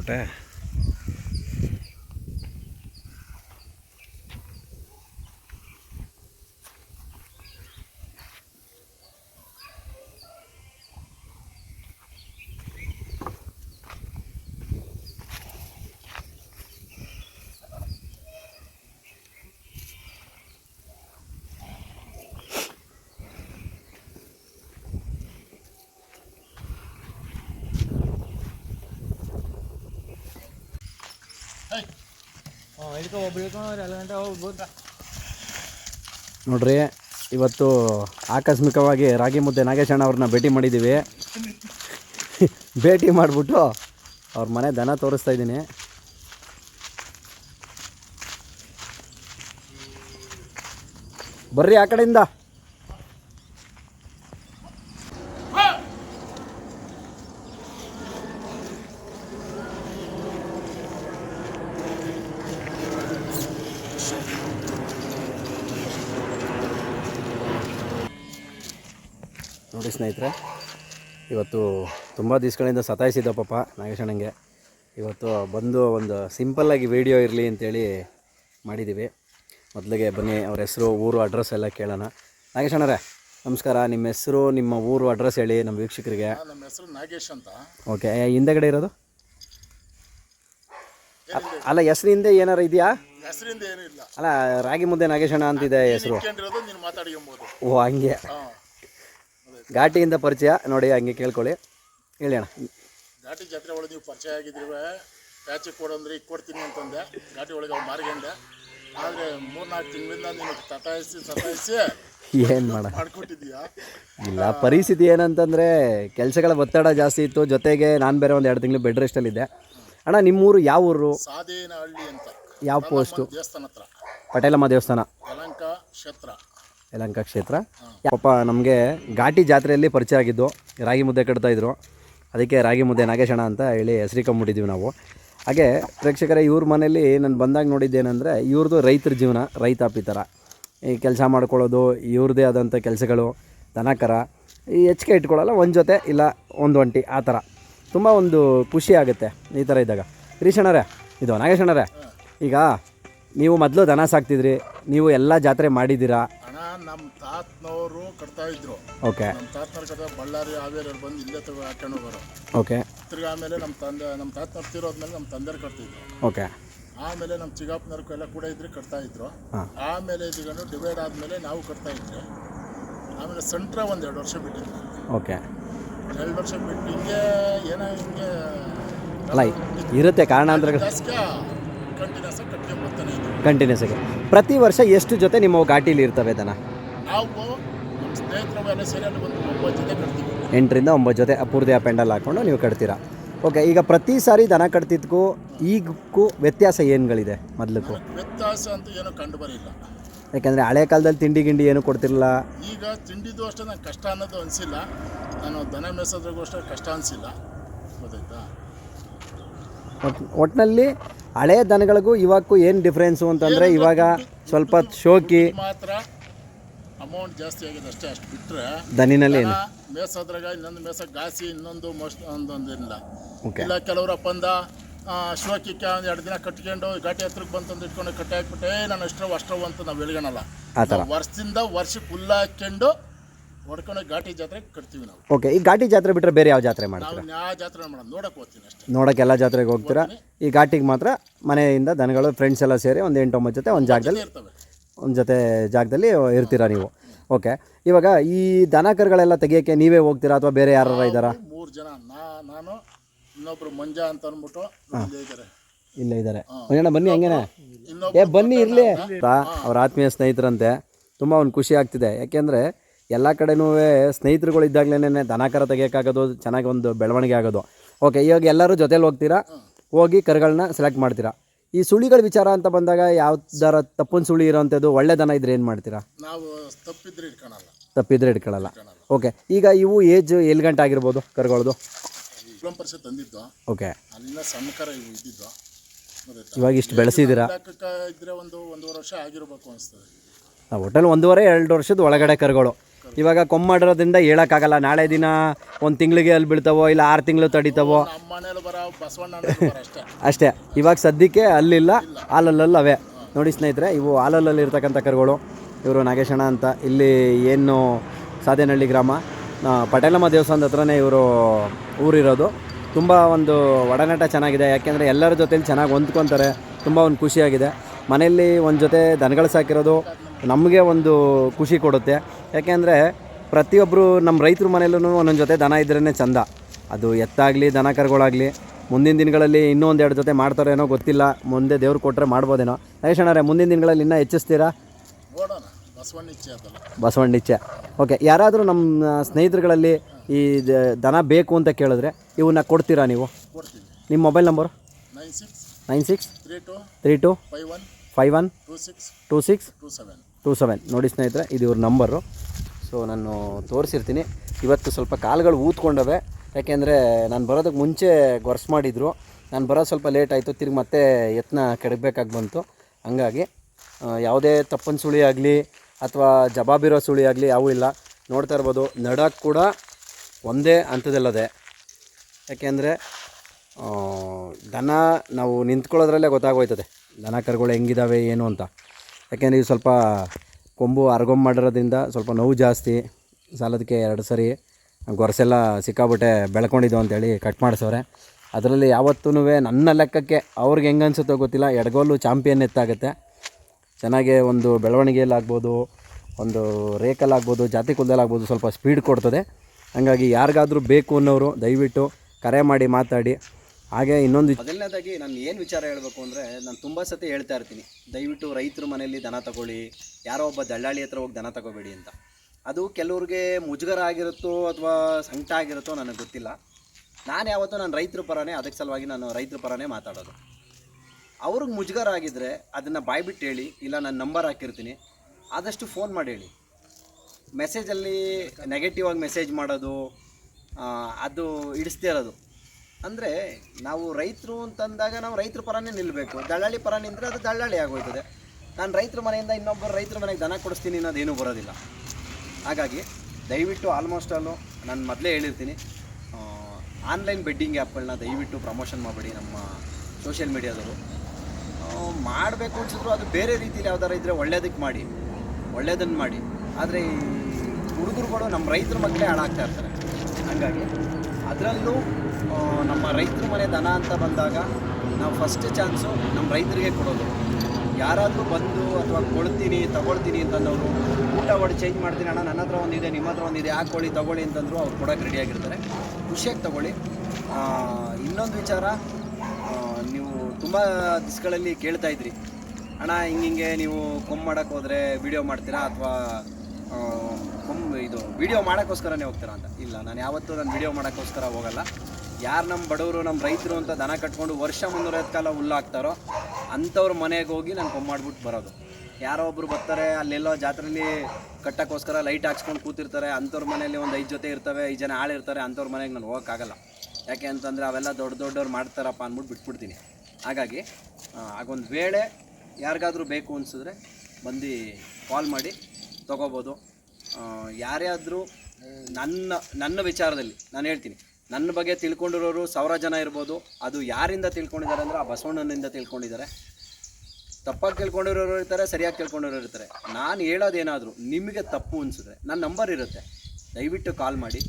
ആയിക്കോട്ടെ. ನೋಡ್ರಿ, ಇವತ್ತು ಆಕಸ್ಮಿಕವಾಗಿ ರಾಗಿ ಮುದ್ದೆ ನಾಗೇಶಣ್ಣ ಅವ್ರನ್ನ ಭೇಟಿ ಮಾಡಿದ್ದೀವಿ ಭೇಟಿ ಮಾಡಿಬಿಟ್ಟು ಅವ್ರ ಮನೆ ದನ ತೋರಿಸ್ತಾ ಇದ್ದೀನಿ. ಬರ್ರಿ ಆ ಕಡೆಯಿಂದ. ನೋಡಿ ಸ್ನೇಹಿತರೆ ಇವತ್ತು ತುಂಬ ದಿವಸಗಳಿಂದ ಸತಾಯಿಸಿದ್ದ ಪಾಪ ನಾಗೇಶಣ್ಣಂಗೆ. ಇವತ್ತು ಬಂದು ಒಂದು ಸಿಂಪಲ್ಲಾಗಿ ವಿಡಿಯೋ ಇರಲಿ ಅಂತೇಳಿ ಮಾಡಿದ್ದೀವಿ ಮೊದಲಿಗೆ ಬನ್ನಿ ಅವ್ರ ಹೆಸರು ಊರು ಅಡ್ರೆಸ್ ಎಲ್ಲ ಕೇಳೋಣ. ನಾಗೇಶಣ್ಣರೇ ನಮಸ್ಕಾರ. ನಿಮ್ಮ ಹೆಸರು ನಿಮ್ಮ ಊರು ಅಡ್ರೆಸ್ ಹೇಳಿ ನಮ್ಮ ವೀಕ್ಷಕರಿಗೆ. ನಮ್ಮ ಹೆಸರು ನಾಗೇಶ್ ಅಂತ. ಓಕೆ ಹಿಂದೆಗಡೆ ಇರೋದು? ಅಲ್ಲ ಹೆಸರು ಹಿಂದೆ ಏನಾರು ಇದೆಯಾ? ಅಲ್ಲ ರಾಗಿ ಮುದ್ದೆ ನಾಗೇಶಣ್ಣ ಅಂತಿದೆ ಹೆಸರು. ಓ ಹಂಗೆ. ಘಾಟಿಯಿಂದ ಪರಿಚಯ. ನೋಡಿ ಹಂಗೆ ಕೇಳ್ಕೊಳ್ಳಿ. ಹೇಳಿ ಅಣ್ಣ. ಘಾಟಿ ಜಾತ್ರೆ ಒಳಗೆ ನೀವು ಪರಿಚಯ ಆಗಿದ್ರಿ ಪ್ಯಾಚಿಗೆ ಕೊಡು ಅಂದ್ರೆ ಈಗ ಕೊಡ್ತೀನಿ ಅಂತಂದೆ. ಘಾಟಿ ಒಳಗೆ ಅವ್ನು ಮಾರ್ಗಂಡೆ ಆದರೆ ಮೂರ್ನಾಲ್ಕು ತಿಂಗಳಿಂದ ನೀನು ತಟಾಯಿಸಿ ಸತಾಯಿಸಿ ಏನು ಮಾಡ? ಮಾಡ್ಕೊಟ್ಟಿದ್ದೀಯಾ? ಇಲ್ಲ ಪರಿಸ್ಥಿತಿ ಏನಂತಂದರೆ ಕೆಲಸಗಳ ಒತ್ತಡ ಜಾಸ್ತಿ ಇತ್ತು. ಜೊತೆಗೆ ನಾನು ಬೇರೆ ಒಂದು ಎರಡು ತಿಂಗಳು ಬೆಡ್ ರೆಸ್ಟಲ್ಲಿದ್ದೆ ಅಣ್ಣ ನಿಮ್ಮೂರು ಯಾವ ಊರು? ಸಾದೇನಹಳ್ಳಿ ಅಂತ. ಯಾವ ಪೋಸ್ಟು? ದೇವಸ್ಥಾನ ಹತ್ರ. ಪಟೇಲಮ್ಮ ದೇವಸ್ಥಾನ. ಯಲಂಕ ಕ್ಷೇತ್ರ. ಯಲಂಕ ಕ್ಷೇತ್ರ. ಪಾಪ ನಮಗೆ ಘಾಟಿ ಜಾತ್ರೆಯಲ್ಲಿ ಪರಿಚಯ ಆಗಿದ್ದು, ರಾಗಿ ಮುದ್ದೆ ಕಟ್ತಾ ಇದ್ರು. ಅದಕ್ಕೆ ರಾಗಿ ಮುದ್ದೆ ನಾಗೇಶಣ ಅಂತ ಹೇಳಿ ಹೆಸರಿಕೊಂಬಿಟ್ಟಿದ್ದೀವಿ ನಾವು. ಹಾಗೆ ಪ್ರೇಕ್ಷಕರೇ, ಇವ್ರ ಮನೇಲಿ ನಾನು ಬಂದಾಗ ನೋಡಿದ್ದೇನೆಂದರೆ ಇವ್ರದ್ದು ರೈತರ ಜೀವನ ರೈತಾಪಿ ಥರ ಈ ಕೆಲಸ ಮಾಡ್ಕೊಳ್ಳೋದು ಇವ್ರದ್ದೇ ಆದಂಥ ಕೆಲಸಗಳು, ದನಕರ, ಈ ಹೆಚ್ಚಿಗೆ ಇಟ್ಕೊಳ್ಳಲ್ಲ ಒಂದು ಜೊತೆ ಇಲ್ಲ, ಒಂದು ಒಂಟಿ, ಆ ಥರ ತುಂಬ ಒಂದು ಖುಷಿ ಆಗುತ್ತೆ ಈ ಥರ ಇದ್ದಾಗ. ರೀಶಣ್ಣರೇ ಇದು ನಾಗೇಶಣ್ಣರೇ, ಈಗ ನೀವು ಮೊದಲು ದನ ಸಾಕ್ತಿದ್ರಿ, ನೀವು ಎಲ್ಲ ಜಾತ್ರೆ ಮಾಡಿದ್ದೀರಾ? ನಮ್ಮ ತಾತನವರು ಕಟ್ತಾ ಇದ್ರು. ಓಕೆ. ನಮ್ಮ ತಾತನವ್ರ ಕಡೆ ಬಳ್ಳಾರಿ ಹಾವೇರಿ ಬಂದು ಇಲ್ಲೇ ತಗೋ ಹಾಕೊಂಡು ಹೋಗೋರು. ಓಕೆ. ತಿರ್ಗಿ ಆಮೇಲೆ ನಮ್ಮ ತಂದೆ ನಮ್ಮ ತಾತನವ್ರು ತೀರೋದ್ಮೇಲೆ ನಮ್ಮ ತಂದೆ ಕಟ್ತಿದ್ರು. ಓಕೆ. ಆಮೇಲೆ ನಮ್ಮ ಚಿಕ್ಕಪ್ಪನವ್ರು ಎಲ್ಲ ಕೂಡ ಇದ್ರೆ ಕಟ್ತಾ ಇದ್ರು. ಆಮೇಲೆ ಇದೀಗ ಡಿವೈಡ್ ಆದಮೇಲೆ ನಾವು ಕಟ್ತಾ ಇದ್ವಿ. ಆಮೇಲೆ ಸೆಂಟ್ರ ಒಂದು ಎರಡು ವರ್ಷ ಬಿಟ್ಟಿದ್ರು ಓಕೆ. ಎರಡು ವರ್ಷ ಬಿಟ್ಟು ಹಿಂಗೆ ಏನೋ ಹಿಂಗೆ ಅಲ್ಲ ಇರುತ್ತೆ ಕಾರಣ ಅಂದ್ರೆ ಕಂಟಿನ್ಯೂಸ್ ಆಗಿ ಕಂಟಿನ್ಯೂಸ್ ಆಗಿ. ಪ್ರತಿ ವರ್ಷ ಎಷ್ಟು ಜೊತೆ ನಿಮ್ಮ ಘಾಟಿಲಿ ಇರ್ತವೆ ದನ? ನಾವು ನಮ್ಮ ಸ್ನೇಹಿತರು ಎಲ್ಲ ಸೇರಿ ಅಲ್ಲಿ ಒಂದು ಒಂಬತ್ತು ಜೊತೆ ಕಟ್ತೀವಿ. ಎಂಟರಿಂದ ಒಂಬತ್ತು ಜೊತೆ ಪೂರ್ತಿ ಆ ಪೆಂಡಲ್ ಹಾಕ್ಕೊಂಡು ನೀವು ಕಟ್ತೀರಾ. ಓಕೆ ಈಗ ಪ್ರತಿ ಸಾರಿ ದನ ಕಟ್ತಿದ್ಕೂ ಈಗಕ್ಕೂ ವ್ಯತ್ಯಾಸ ಏನುಗಳಿದೆ ಮೊದಲಕ್ಕೂ? ವ್ಯತ್ಯಾಸ ಅಂತ ಏನೂ ಕಂಡು ಬರಲಿಲ್ಲ. ಯಾಕೆಂದರೆ ಹಳೆ ಕಾಲದಲ್ಲಿ ತಿಂಡಿ ಗಿಂಡಿ ಏನು ಕೊಡ್ತಿರಲಿಲ್ಲ. ಈಗ ತಿಂಡಿದ್ದು ಅಷ್ಟೇ ನಂಗೆ ಕಷ್ಟ ಅನ್ನೋದು ಅನಿಸಿಲ್ಲ. ನಾನು ದನ ಮೇಸೋದ್ರಿಗೂ ಅಷ್ಟೇ ಕಷ್ಟ ಅನಿಸಿಲ್ಲ. ಗೊತ್ತಾಯ್ತಾ? ಒಟ್ ಒಟ್ಟಿನಲ್ಲಿ ಹಳೆ ದನಗಳಿಗೂ ಇವಾಗೂ ಏನು ಡಿಫ್ರೆನ್ಸು ಅಂತಂದರೆ ಇವಾಗ ಸ್ವಲ್ಪ ಶೋಕಿ ಮಾತ್ರ ಅಮೌಂಟ್ ಜಾಸ್ತಿ ಆಗಿದೆ ಅಷ್ಟೇ ಅಷ್ಟು ಬಿಟ್ಟರೆ ದನಿನಲ್ಲಿ ಏನು? ಮೇಸೋದ್ರಾಗ ಇನ್ನೊಂದು ಮೇಸ ಗಾಸಿ ಇನ್ನೊಂದು ಮೋಸ್ಟ್ ಒಂದೊಂದಿಲ್ಲ. ಇಲ್ಲ ಕೆಲವರಪ್ಪ ಅಂದ ಶೋಕಿಕ್ಕೆ ಒಂದು ಎರಡು ದಿನ ಕಟ್ಕೊಂಡು ಘಾಟಿ ಹತ್ರಕ್ಕೆ ಬಂತಂದು ಇಟ್ಕೊಂಡು ಕಟ್ಟಿ ಹಾಕ್ಬಿಟ್ಟೆ ನಾನು ಅಷ್ಟವು ಅಷ್ಟವು ಅಂತ ನಾವು ಬೆಳಗಣಲ್ಲ ವರ್ಷದಿಂದ ವರ್ಷಕ್ಕೆ ಹುಲ್ಲ ಹಾಕ್ಕೊಂಡು ಹೊಡ್ಕೊಂಡು ಘಾಟಿ ಜಾತ್ರೆಗೆ ಕಟ್ತೀವಿ ನಾವು. ಓಕೆ ಈ ಘಾಟಿ ಜಾತ್ರೆ ಬಿಟ್ಟರೆ ಬೇರೆ ಯಾವ ಜಾತ್ರೆ ಮಾಡ್ತೀರಾ? ನಾವು ಯಾವ ಜಾತ್ರೆ ಮಾಡೋದು ನೋಡಕ್ಕೆ ಹೋಗ್ತೀನಿ ಅಷ್ಟೇ. ನೋಡಕ್ಕೆ ಎಲ್ಲ ಜಾತ್ರೆಗೆ ಹೋಗ್ತೀರಾ? ಈ ಘಾಟಿಗೆ ಮಾತ್ರ ಮನೆಯಿಂದ ದನಗಳು ಫ್ರೆಂಡ್ಸ್ ಎಲ್ಲ ಸೇರಿ ಒಂದು ಎಂಟು ಒಂಬತ್ತು ಜೊತೆ ಒಂದು ಜಾಗದಲ್ಲಿ ಇರ್ತವೆ. ಜೊತೆ ಜಾಗದಲ್ಲಿ ಇರ್ತೀರಾ ನೀವು? ಓಕೆ ಇವಾಗ ಈ ದನ ಕರುಗಳೆಲ್ಲ ತೆಗಿಯೋಕ್ಕೆ ನೀವೇ ಹೋಗ್ತೀರಾ ಅಥವಾ ಬೇರೆ ಯಾರು ಇದ್ದಾರಾ? ಮೂರು ಜನ ನಾ ನಾನು ಇನ್ನೊಬ್ರು ಮಂಜ ಅಂತ ಅಂದ್ಬಿಟ್ಟು ಇಲ್ಲೇ ಇದ್ದಾರೆ. ಇಲ್ಲೇ ಇದ್ದಾರೆ. ಮಂಜಣ್ಣ ಬನ್ನಿ ಹಂಗೇನೆ? ಏ ಬನ್ನಿ ಇರಲಿ. ಅವ್ರ ಆತ್ಮೀಯ ಸ್ನೇಹಿತರಂತೆ ತುಂಬ ಒಂದು ಖುಷಿ ಆಗ್ತಿದೆ. ಯಾಕೆಂದರೆ ಎಲ್ಲ ಕಡೆನೂ ಸ್ನೇಹಿತರುಗಳು ಇದ್ದಾಗಲೇ ದನ ಕರ ತೆಗಿಯೋಕ್ಕಾಗೋದು ಚೆನ್ನಾಗಿ ಒಂದು ಬೆಳವಣಿಗೆ ಆಗೋದು. ಓಕೆ ಇವಾಗ ಎಲ್ಲರೂ ಜೊತೇಲಿ ಹೋಗ್ತೀರಾ? ಹೋಗಿ ಕರುಗಳನ್ನ ಸೆಲೆಕ್ಟ್ ಮಾಡ್ತೀರಾ? ಈ ಸುಳಿಗಳ ವಿಚಾರ ಅಂತ ಬಂದಾಗ ಯಾವ ಯಾವ್ದಾರ ತಪ್ಪನ್ ಸುಳಿ ಇರೋಂಥದ್ದು ಒಳ್ಳೆ ದನ ಇದ್ರೆ ಏನು ಮಾಡ್ತೀರಾ? ನಾವು ತಪ್ಪಿದ್ರೆ ಇಟ್ಕೊಳಲ್ಲ. ತಪ್ಪಿದ್ರೆ ಇಟ್ಕೊಳ್ಳಲ್ಲ ಓಕೆ ಈಗ ಇವು ಏಜ್ ಎಲ್ಲಿ ಗಂಟೆ ಆಗಿರ್ಬೋದು ಪರಿಷತ್ ತಂದಿದ್ದು. ಓಕೆ ಅಲ್ಲಿಂದ ಸಣ್ಣ ಕರ ಇವು ಇದ್ದಿದ್ದು. ಇವಾಗ ಇಷ್ಟು ಬೆಳೆಸಿದ್ದೀರಾ ಇದ್ರೆ ಒಂದು ಒಂದೂವರೆ ವರ್ಷ ಆಗಿರ್ಬೇಕು ಅನಿಸ್ತದೆ. ಒಟ್ಟಲ್ಲಿ ಒಂದೂವರೆ ಎರಡು ವರ್ಷದ ಒಳಗಡೆ ಕರುಗಳು. ಇವಾಗ ಕೊಮ್ಮಾಡಿರೋದ್ರಿಂದ ಹೇಳೋಕ್ಕಾಗಲ್ಲ. ನಾಳೆ ದಿನ ಒಂದು ತಿಂಗಳಿಗೆ ಅಲ್ಲಿ ಬೀಳ್ತಾವೋ ಇಲ್ಲ ಆರು ತಿಂಗಳು ತಡಿತಾವೋ? ಅಷ್ಟೇ. ಇವಾಗ ಸದ್ಯಕ್ಕೆ ಅಲ್ಲಿಲ್ಲ ಹಾಲಲ್ಲಲ್ಲಿ ಅವೇ. ನೋಡಿ ಸ್ನೇಹಿತರೆ ಇವು ಹಾಲಲ್ಲಲ್ಲಿ ಇರ್ತಕ್ಕಂಥ ಕರುಗಳು. ಇವರು ನಾಗೇಶಣ್ಣ ಅಂತ. ಇಲ್ಲಿ ಏನು ಸಾದೇನಹಳ್ಳಿ ಗ್ರಾಮ. ಪಟೇಲಮ್ಮ ದೇವಸ್ಥಾನದ ಹತ್ರನೇ ಇವರು ಊರಿರೋದು. ತುಂಬ ಒಂದು ಒಡನಾಟ ಚೆನ್ನಾಗಿದೆ. ಯಾಕೆಂದರೆ ಎಲ್ಲರ ಜೊತೇಲಿ ಚೆನ್ನಾಗಿ ಹೊಂದ್ಕೊತಾರೆ. ತುಂಬ ಒಂದು ಖುಷಿಯಾಗಿದೆ. ಮನೆಯಲ್ಲಿ ಒಂದು ಜೊತೆ ದನಗಳು ಸಾಕಿರೋದು. ನಮಗೆ ಒಂದು ಖುಷಿ ಕೊಡುತ್ತೆ. ಯಾಕೆಂದರೆ ಪ್ರತಿಯೊಬ್ಬರು ನಮ್ಮ ರೈತರ ಮನೆಯಲ್ಲೂ ಒಂದೊಂದು ಜೊತೆ ದನ ಇದ್ರೇ ಚಂದ. ಅದು ಎತ್ತಾಗಲಿ ದನ ಕರುಗಳಾಗಲಿ ಮುಂದಿನ ದಿನಗಳಲ್ಲಿ ಇನ್ನೂ ಒಂದೆರಡು ಜೊತೆ ಮಾಡ್ತಾರೇನೋ ಗೊತ್ತಿಲ್ಲ. ಮುಂದೆ ದೇವ್ರು ಕೊಟ್ಟರೆ ಮಾಡ್ಬೋದೇನೋ. ನಾಗೇಶಣ್ಣರೇ ಮುಂದಿನ ದಿನಗಳಲ್ಲಿ ಇನ್ನೂ ಹೆಚ್ಚಿಸ್ತೀರಾ? ಬಸವಣ್ಣಿಚ್ಚೆ. ಬಸವಣ್ಣ ಇಚ್ಛೆ ಅದಲ್ಲ ಬಸವಣ್ಣ ಇಚ್ಛೆ ಓಕೆ ಯಾರಾದರೂ ನಮ್ಮ ಸ್ನೇಹಿತರುಗಳಲ್ಲಿ ಈ ದನ ಬೇಕು ಅಂತ ಕೇಳಿದ್ರೆ ಇವನ್ನ ಕೊಡ್ತೀರಾ ನೀವು? ನಿಮ್ಮ mobile number? Nine six nine six three two three two five one five one two six two six two seven. Two seven. ನೋಡಿ ಸ್ನೇಹಿತರೆ, ಇದು ಇವ್ರ ನಂಬರು ಸೊ ನಾನು ತೋರಿಸಿರ್ತೀನಿ. ಇವತ್ತು ಸ್ವಲ್ಪ ಕಾಲುಗಳು ಊದ್ಕೊಂಡವೆ. ಯಾಕೆಂದರೆ ನಾನು ಬರೋದಕ್ಕೆ ಮುಂಚೆ ಗೊರ್ಸ್ ಮಾಡಿದರು. ನಾನು ಬರೋದು ಸ್ವಲ್ಪ ಲೇಟ್ ಆಯಿತು. ತಿರ್ಗಿ ಮತ್ತೆ ಯತ್ನ ಕೆಡಬೇಕಾಗಿ ಬಂತು. ಹಂಗಾಗಿ ಯಾವುದೇ ತಪ್ಪನ ಸುಳಿ ಆಗಲಿ ಅಥವಾ ಜವಾಬಿರೋ ಸುಳಿ ಆಗಲಿ ಯಾವೂ ಇಲ್ಲ. ನೋಡ್ತಾ ಇರ್ಬೋದು ನಡಕ್ಕೆ ಕೂಡ ಒಂದೇ ಹಂತದಲ್ಲದೆ. ಯಾಕೆಂದರೆ ದನ ನಾವು ನಿಂತ್ಕೊಳ್ಳೋದ್ರಲ್ಲೇ ಗೊತ್ತಾಗೋಯ್ತದೆ. ದನ ಕರುಗಳು ಹೆಂಗಿದಾವೆ, ಏನು ಅಂತ. ಯಾಕೆಂದರೆ ಇದು ಸ್ವಲ್ಪ ಕೊಂಬು ಅರ್ಗೊಂಬ್ ಮಾಡಿರೋದ್ರಿಂದ ಸ್ವಲ್ಪ ನೋವು ಜಾಸ್ತಿ. ಸಾಲದಕ್ಕೆ ಎರಡು ಸರಿ ಗೊರಸೆಲ್ಲ ಸಿಕ್ಕಾಬಿಟ್ಟೆ ಬೆಳ್ಕೊಂಡಿದ್ದು ಅಂತೇಳಿ ಕಟ್ ಮಾಡಿಸೋರೆ ಅದರಲ್ಲಿ ಯಾವತ್ತೂ ನನ್ನ ಲೆಕ್ಕಕ್ಕೆ ಅವ್ರಿಗೆ ಹೆಂಗೆ ಅನಿಸುತ್ತೋ ಗೊತ್ತಿಲ್ಲ. ಎಡಗೋಲು ಚಾಂಪಿಯನ್ ಎತ್ತಾಗುತ್ತೆ. ಚೆನ್ನಾಗಿ ಒಂದು ಬೆಳವಣಿಗೆಯಲ್ಲಾಗ್ಬೋದು ಒಂದು ರೇಕಲ್ಲಾಗ್ಬೋದು, ಜಾತಿ ಕುಲದಲ್ಲಾಗ್ಬೋದು ಸ್ವಲ್ಪ ಸ್ಪೀಡ್ ಕೊಡ್ತದೆ. ಹಾಗಾಗಿ ಯಾರಿಗಾದರೂ ಬೇಕು ಅನ್ನೋರು ದಯವಿಟ್ಟು ಕರೆ ಮಾಡಿ ಮಾತಾಡಿ. ಹಾಗೆ ಇನ್ನೊಂದು ಮೊದಲನೇದಾಗಿ ನಾನು ಏನು ವಿಚಾರ ಹೇಳಬೇಕು ಅಂದರೆ ನಾನು ತುಂಬ ಸತಿ ಹೇಳ್ತಾ ಇರ್ತೀನಿ. ದಯವಿಟ್ಟು ರೈತರ ಮನೆಯಲ್ಲಿ ದನ ತಗೊಳ್ಳಿ, ಯಾರೋ ಒಬ್ಬ ದಳ್ಳಾಳಿ ಹತ್ರ ಹೋಗಿ ದನ ತಗೋಬೇಡಿ ಅಂತ. ಅದು ಕೆಲವ್ರಿಗೆ ಮುಜುಗರ ಆಗಿರುತ್ತೋ ಅಥವಾ ಸಂಕಟ ಆಗಿರುತ್ತೋ ನನಗೆ ಗೊತ್ತಿಲ್ಲ. ನಾನು ಯಾವತ್ತೂ ನಾನು ರೈತರ ಪರನೇ, ಅದಕ್ಕೆ ಸಲುವಾಗಿ ನಾನು ರೈತರ ಪರನೇ ಮಾತಾಡೋದು. ಅವ್ರಿಗೆ ಮುಜುಗರ ಆಗಿದ್ದರೆ ಅದನ್ನು ಬಾಯ್ಬಿಟ್ಟು ಹೇಳಿ, ಇಲ್ಲ ನಾನು ನಂಬರ್ ಹಾಕಿರ್ತೀನಿ. ಆದಷ್ಟು ಫೋನ್ ಮಾಡಿ ಹೇಳಿ. ಮೆಸೇಜಲ್ಲಿ ನೆಗೆಟಿವ್ ಆಗಿ ಮೆಸೇಜ್ ಮಾಡೋದು ಅದು ಇಡಿಸ್ದೇ ಇರೋದು. ಅಂದರೆ ನಾವು ರೈತರು ಅಂತಂದಾಗ ನಾವು ರೈತರ ಪರನೇ ನಿಲ್ಲಬೇಕು ದಳ್ಳಾಳಿ ಪರ ನಿಂದರೆ ಅದು ದಳ್ಳಾಳಿ ಆಗೋಯ್ತದೆ. ನಾನು ರೈತರ ಮನೆಯಿಂದ ಇನ್ನೊಬ್ಬರು ರೈತರ ಮನೆಗೆ ದನ ಕೊಡಿಸ್ತೀನಿ ಅನ್ನೋದೇನೂ ಬರೋದಿಲ್ಲ. ಹಾಗಾಗಿ ದಯವಿಟ್ಟು ಆಲ್ಮೋಸ್ಟ್ ಆಲು ನಾನು ಮೊದಲೇ ಹೇಳಿರ್ತೀನಿ ಆನ್ಲೈನ್ ಬೆಡ್ಡಿಂಗ್ ಆ್ಯಪ್ಗಳನ್ನ ದಯವಿಟ್ಟು ಪ್ರಮೋಷನ್ ಮಾಡಬೇಡಿ ನಮ್ಮ ಸೋಷಿಯಲ್ ಮೀಡಿಯಾದವರು ಮಾಡಬೇಕು ಅನ್ಸಿದ್ರು ಅದು ಬೇರೆ ರೀತಿಯಲ್ಲಿ ಯಾವ್ದಾರು ಇದ್ದರೆ ಒಳ್ಳೇದಕ್ಕೆ ಮಾಡಿ ಒಳ್ಳೇದನ್ನು ಮಾಡಿ. ಆದರೆ ಈ ಹುಡುಗರುಗಳು ನಮ್ಮ ರೈತರ ಮಕ್ಕಳೇ ಹಾಳಾಗ್ತಾ ಇರ್ತಾರೆ. ಹಾಗಾಗಿ ಅದರಲ್ಲೂ ನಮ್ಮ ರೈತರ ಮನೆ ದನ ಅಂತ ಬಂದಾಗ ನಾವು ಫಸ್ಟ್ ಚಾನ್ಸು ನಮ್ಮ ರೈತರಿಗೆ ಕೊಡೋದು. ಯಾರಾದರೂ ಬಂದು ಅಥವಾ ಕೊಡ್ತೀನಿ, ತಗೊಳ್ತೀನಿ ಅಂತಂದವರು, ಊಟ ಹೊಡೆ ಚೇಂಜ್ ಮಾಡ್ತೀನಿ, ಅಣ್ಣ, ನನ್ನ ಹತ್ರ ಒಂದಿದೆ, ನಿಮ್ಮ ಹತ್ರ ಒಂದಿದೆ ಹಾಕೊಳ್ಳಿ ತಗೊಳ್ಳಿ ಅಂತಂದರು ಅವ್ರು ಕೊಡೋಕೆ ರೆಡಿಯಾಗಿರ್ತಾರೆ ಖುಷಿಯಾಗಿ ತಗೊಳ್ಳಿ. ಇನ್ನೊಂದು ವಿಚಾರ ನೀವು ತುಂಬ ದಿಸ್ಗಳಲ್ಲಿ ಕೇಳ್ತಾ ಇದ್ರಿ. ಅಣ್ಣ ಹಿಂಗೆ ನೀವು ಕೊಮ್ ಮಾಡೋಕ್ಕೆ ಹೋದರೆ ವಿಡಿಯೋ ಮಾಡ್ತೀರಾ ಅಥವಾ ಕೊಮ್ ಇದು ವಿಡಿಯೋ ಮಾಡೋಕ್ಕೋಸ್ಕರನೇ ಹೋಗ್ತೀರಾ ಅಂತ? ಇಲ್ಲ, ನಾನು ಯಾವತ್ತೂ ನಾನು ವಿಡಿಯೋ ಮಾಡೋಕ್ಕೋಸ್ಕರ ಹೋಗಲ್ಲ. ಯಾರು ನಮ್ಮ ಬಡವರು ನಮ್ಮ ರೈತರು ಅಂತ ದನ ಕಟ್ಕೊಂಡು ವರ್ಷ ಮುನ್ನೂರೈವತ್ತು ಕಾಲ ಹುಲ್ಲಾಕ್ತಾರೋ ಅಂಥವ್ರ ಮನೆಗೆ ಹೋಗಿ ನಾನು ಕೊಮ್ಮಾಡ್ಬಿಟ್ಟು ಬರೋದು. ಯಾರೋ ಒಬ್ಬರು ಬರ್ತಾರೆ, ಅಲ್ಲೆಲ್ಲೋ ಜಾತ್ರೆಯಲ್ಲಿ ಕಟ್ಟಕ್ಕೋಸ್ಕರ ಲೈಟ್ ಹಾಕ್ಸ್ಕೊಂಡು ಕೂತಿರ್ತಾರೆ, ಅಂಥವ್ರ ಮನೆಯಲ್ಲಿ ಒಂದು ಐದು ಜೊತೆ ಇರ್ತವೆ, ಐದು ಜನ ಆಳಿರ್ತಾರೆ ಅಂಥವ್ರ ಮನೆಗೆ ನಾನು ಹೋಗೋಕ್ಕಾಗಲ್ಲ. ಯಾಕೆ ಅಂತಂದರೆ ಅವೆಲ್ಲ ದೊಡ್ಡ ದೊಡ್ಡವ್ರು ಮಾಡ್ತಾರಪ್ಪ ಅಂದ್ಬಿಟ್ಟು ಬಿಟ್ಬಿಡ್ತೀನಿ. ಹಾಗಾಗಿ ಆಗೊಂದು ವೇಳೆ ಯಾರಿಗಾದರೂ ಬೇಕು ಅನಿಸಿದ್ರೆ ಬಂದು ಕಾಲ್ ಮಾಡಿ, ತೊಗೋಬೋದು. ಯಾರ್ಯಾದರೂ ಯಾರೇ ನನ್ನ ನನ್ನ ವಿಚಾರದಲ್ಲಿ ನಾನು ಹೇಳ್ತೀನಿ. ನನ್ನ ಬಗ್ಗೆ ತಿಳ್ಕೊಂಡಿರೋರು ಸಾವಿರ ಜನ ಇರ್ಬೋದು. ಅದು ಯಾರಿಂದ ತಿಳ್ಕೊಂಡಿದ್ದಾರೆ ಅಂದರೆ ಆ ಬಸವಣ್ಣನಿಂದ ತಿಳ್ಕೊಂಡಿದ್ದಾರೆ. ತಪ್ಪಾಗಿ ತಿಳ್ಕೊಂಡಿರೋರು ಇರ್ತಾರೆ, ಸರಿಯಾಗಿ ತಿಳ್ಕೊಂಡಿರೋರು ಇರ್ತಾರೆ. ನಾನು ಹೇಳೋದೇನಾದರೂ ನಿಮಗೆ ತಪ್ಪು ಅನಿಸಿದ್ರೆ ನನ್ನ ನಂಬರ್ ಇರುತ್ತೆ. ದಯವಿಟ್ಟು ಕಾಲ್ ಮಾಡಿ.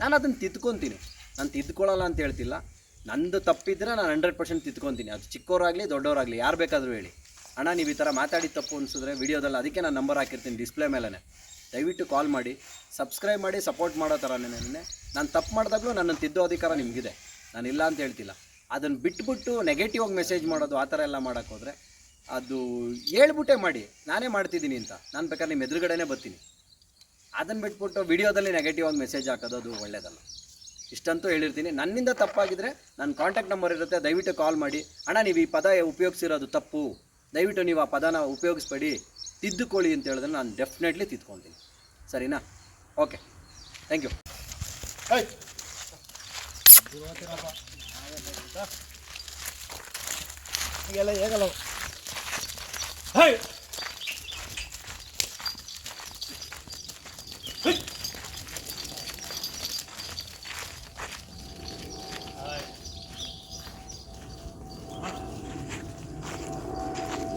ನಾನು ಅದನ್ನು ತಿದ್ಕೊತೀನಿ. ನಾನು ತಿದ್ಕೊಳ್ಳಲ್ಲ ಅಂತ ಹೇಳ್ತಿಲ್ಲ. ನಂದು ತಪ್ಪಿದ್ರೆ ನಾನು ಹಂಡ್ರೆಡ್ ಪರ್ಸೆಂಟ್ ತಿದ್ಕೊತೀನಿ. ಅದು ಚಿಕ್ಕವರಾಗಲಿ ದೊಡ್ಡವರಾಗಲಿ ಯಾರು ಬೇಕಾದರೂ ಹೇಳಿ. ಅಣ್ಣ, ನೀವು ಈ ಥರ ಮಾತಾಡಿ ತಪ್ಪು ಅನಿಸಿದ್ರೆ ವಿಡಿಯೋದಲ್ಲಿ ಅದಕ್ಕೆ ನಾನು ನಂಬರ್ ಹಾಕಿರ್ತೀನಿ ಡಿಸ್ಪ್ಲೇ ಮೇಲೇ ದಯವಿಟ್ಟು ಕಾಲ್ ಮಾಡಿ. ಸಬ್ಸ್ಕ್ರೈಬ್ ಮಾಡಿ ಸಪೋರ್ಟ್ ಮಾಡೋ ಥರನೇ ನಾನು ತಪ್ಪು ಮಾಡಿದಾಗಲೂ ನನ್ನನ್ನು ತಿದ್ದೋ ಅಧಿಕಾರ ನಿಮಗಿದೆ. ನಾನು ಇಲ್ಲ ಅಂತ ಹೇಳ್ತಿಲ್ಲ. ಅದನ್ನು ಬಿಟ್ಬಿಟ್ಟು ನೆಗೆಟಿವ್ ಆಗಿ ಮೆಸೇಜ್ ಮಾಡೋದು ಆ ಥರ ಎಲ್ಲ ಮಾಡೋಕ್ಕೋದ್ರೆ ಅದು ಹೇಳ್ಬಿಟ್ಟೆ ಮಾಡಿ. ನಾನೇ ಮಾಡ್ತಿದ್ದೀನಿ ಅಂತ. ನಾನು ಬೇಕಾದ್ರೆ ನಿಮ್ಮ ಎದುರುಗಡೆನೇ ಬರ್ತೀನಿ. ಅದನ್ನು ಬಿಟ್ಬಿಟ್ಟು ವಿಡಿಯೋದಲ್ಲಿ ನೆಗೆಟಿವ್ ಆಗಿ ಮೆಸೇಜ್ ಹಾಕೋದು ಅದು ಒಳ್ಳೆಯದಲ್ಲ ಇಷ್ಟಂತೂ ಹೇಳಿರ್ತೀನಿ. ನನ್ನಿಂದ ತಪ್ಪಾಗಿದ್ದರೆ ನನ್ನ ಕಾಂಟ್ಯಾಕ್ಟ್ ನಂಬರ್ ಇರುತ್ತೆ. ದಯವಿಟ್ಟು ಕಾಲ್ ಮಾಡಿ. ಅಣ್ಣ, ನೀವು ಈ ಪದ ಉಪಯೋಗಿಸಿರೋದು ತಪ್ಪು. ದಯವಿಟ್ಟು ನೀವು ಆ ಪದನ ಉಪಯೋಗಿಸ್ಬೇಡಿ. ತಿದ್ದುಕೊಳ್ಳಿ ಅಂತ ಹೇಳಿದ್ರೆ ನಾನು ಡೆಫಿನೆಟ್ಲಿ ತಿದ್ಕೊತೀನಿ. ಸರಿನಾ? ಓಕೆ ಥ್ಯಾಂಕ್ ಯು ಈಗೆಲ್ಲ ಹೇಗಲ್ಲ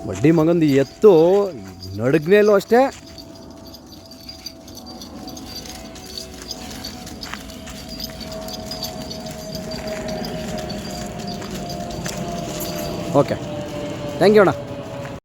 ಬಡ್ಡಿ ಮಗಂದು ಎತ್ತು ನಡುಗ್ನೇಲೂ ಅಷ್ಟೇ? ಓಕೆ ಥ್ಯಾಂಕ್ ಯು ಅಣ್ಣ.